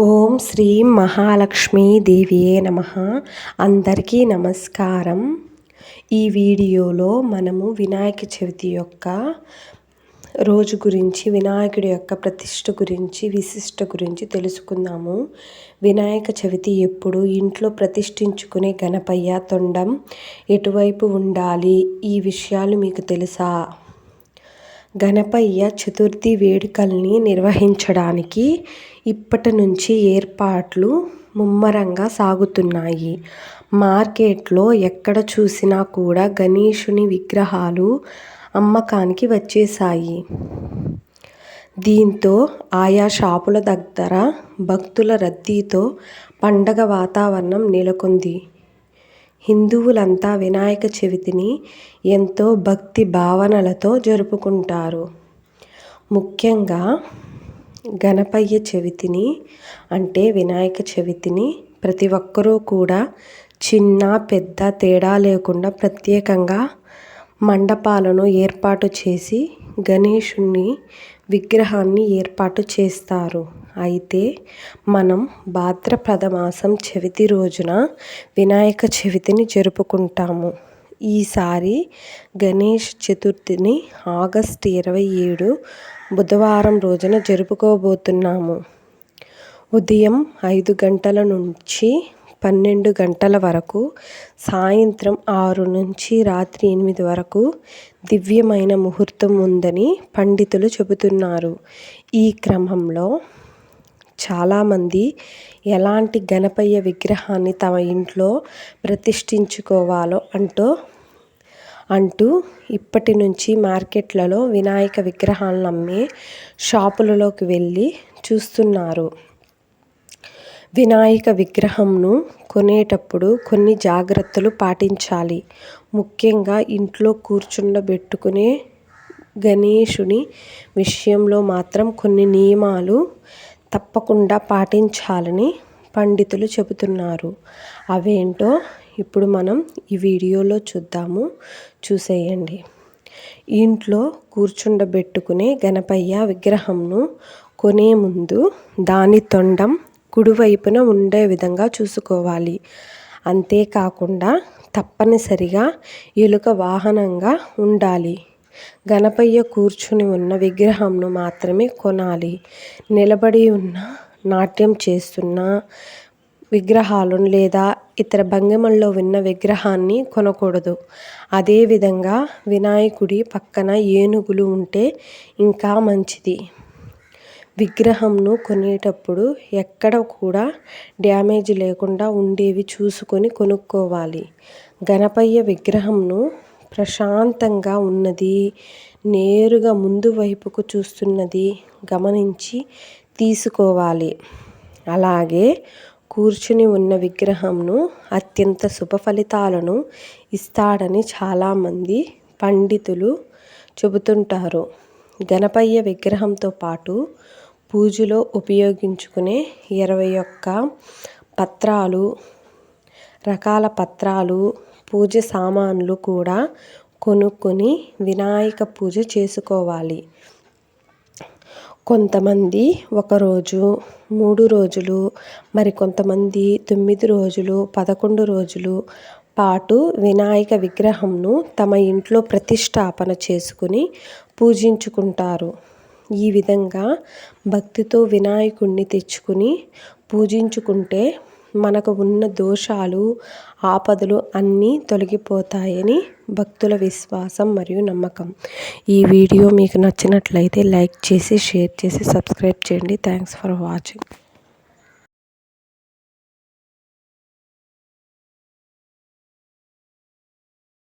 ఓం శ్రీ మహాలక్ష్మీ దేవియే నమ. అందరికీ నమస్కారం. ఈ వీడియోలో మనము వినాయక చవితి యొక్క రోజు గురించి వినాయకుడి యొక్క ప్రతిష్ట గురించి విశిష్ట గురించి తెలుసుకుందాము. వినాయక చవితి ఎప్పుడు? ఇంట్లో ప్రతిష్ఠించుకునే గణపయ్య తొండం ఎటువైపు ఉండాలి? ఈ విషయాలు మీకు తెలుసా? గణపయ్య చతుర్థి వేడుకల్ని నిర్వహించడానికి ఇప్పటి నుంచి ఏర్పాట్లు ముమ్మరంగా సాగుతున్నాయి. మార్కెట్లో ఎక్కడ చూసినా కూడా గణేషుని విగ్రహాలు అమ్మకానికి వచ్చేసాయి దీంతో ఆయా షాపుల దగ్గర భక్తుల రద్దీతో పండగ వాతావరణం నెలకొంది. హిందువులంతా వినాయక చవితిని ఎంతో భక్తి భావనలతో జరుపుకుంటారు. ముఖ్యంగా గణపయ్య చవితిని అంటే వినాయక చవితిని ప్రతి ఒక్కరూ కూడా చిన్న పెద్ద తేడా లేకుండా ప్రత్యేకంగా మండపాలను ఏర్పాటు చేసి గణేషుణ్ణి విగ్రహాన్ని ఏర్పాటు చేస్తారు. అయితే మనం భాద్రపద మాసం చవితి రోజున వినాయక చవితిని జరుపుకుంటాము. ఈసారి గణేష్ చతుర్థిని ఆగస్ట్ ఇరవై ఏడు బుధవారం రోజున జరుపుకోబోతున్నాము. ఉదయం ఐదు గంటల నుంచి పన్నెండు గంటల వరకు సాయంత్రం ఆరు నుంచి రాత్రి ఎనిమిది వరకు దివ్యమైన ముహూర్తం ఉందని పండితులు చెబుతున్నారు. ఈ క్రమంలో చాలామంది ఎలాంటి గణపయ్య విగ్రహాన్ని తమ ఇంట్లో ప్రతిష్ఠించుకోవాలో అంటూ అంటూ ఇప్పటి నుంచి మార్కెట్లలో వినాయక విగ్రహాలను అమ్మే షాపులలోకి వెళ్ళి చూస్తున్నారు. వినాయక విగ్రహంను కొనేటప్పుడు కొన్ని జాగ్రత్తలు పాటించాలి. ముఖ్యంగా ఇంట్లో కూర్చుండబెట్టుకునే గణేషుని విషయంలో మాత్రం కొన్ని నియమాలు తప్పకుండా పాటించాలని పండితులు చెబుతున్నారు. అవేంటో ఇప్పుడు మనం ఈ వీడియోలో చూద్దాము. చూసేయండి. ఇంట్లో కూర్చుండబెట్టుకునే గణపయ్య విగ్రహంను కొనే ముందు దాని తొండం కుడివైపున ఉండే విధంగా చూసుకోవాలి. అంతేకాకుండా తప్పనిసరిగా ఎలుక వాహనంగా ఉండాలి. గణపయ్య కూర్చుని ఉన్న విగ్రహంను మాత్రమే కొనాలి. నిలబడి ఉన్న నాట్యం చేస్తున్న విగ్రహాలను లేదా ఇతర భంగిమల్లో ఉన్న విగ్రహాన్ని కొనకూడదు. అదేవిధంగా వినాయకుడి పక్కన ఏనుగులు ఉంటే ఇంకా మంచిది. విగ్రహంను కొనేటప్పుడు ఎక్కడ కూడా డ్యామేజ్ లేకుండా ఉండేవి చూసుకొని కొనుక్కోవాలి. గణపయ్య విగ్రహంను ప్రశాంతంగా ఉన్నది నేరుగా ముందు వైపుకు చూస్తున్నది గమనించి తీసుకోవాలి. అలాగే కూర్చుని ఉన్న విగ్రహంను అత్యంత శుభ ఫలితాలను ఇస్తాడని చాలామంది పండితులు చెబుతుంటారు. గణపయ్య విగ్రహంతో పాటు పూజలో ఉపయోగించుకునే ఇరవై ఒక్క పత్రాలు రకాల పత్రాలు పూజ సామాన్లు కూడా కొనుక్కొని వినాయక పూజ చేసుకోవాలి. కొంతమంది ఒకరోజు మూడు రోజులు మరి కొంతమంది తొమ్మిది రోజులు పదకొండు రోజులు పాటు వినాయక విగ్రహంను తమ ఇంట్లో ప్రతిష్టాపన చేసుకుని పూజించుకుంటారు. ఈ విధంగా భక్తితో వినాయకుడిని తెచ్చుకుని పూజించుకుంటే మనకు ఉన్న దోషాలు ఆపదలు అన్నీ తొలగిపోతాయని భక్తుల విశ్వాసం మరియు నమ్మకం. ఈ వీడియో మీకు నచ్చినట్లయితే లైక్ చేసి షేర్ చేసి సబ్స్క్రైబ్ చేయండి. Thanks for watching.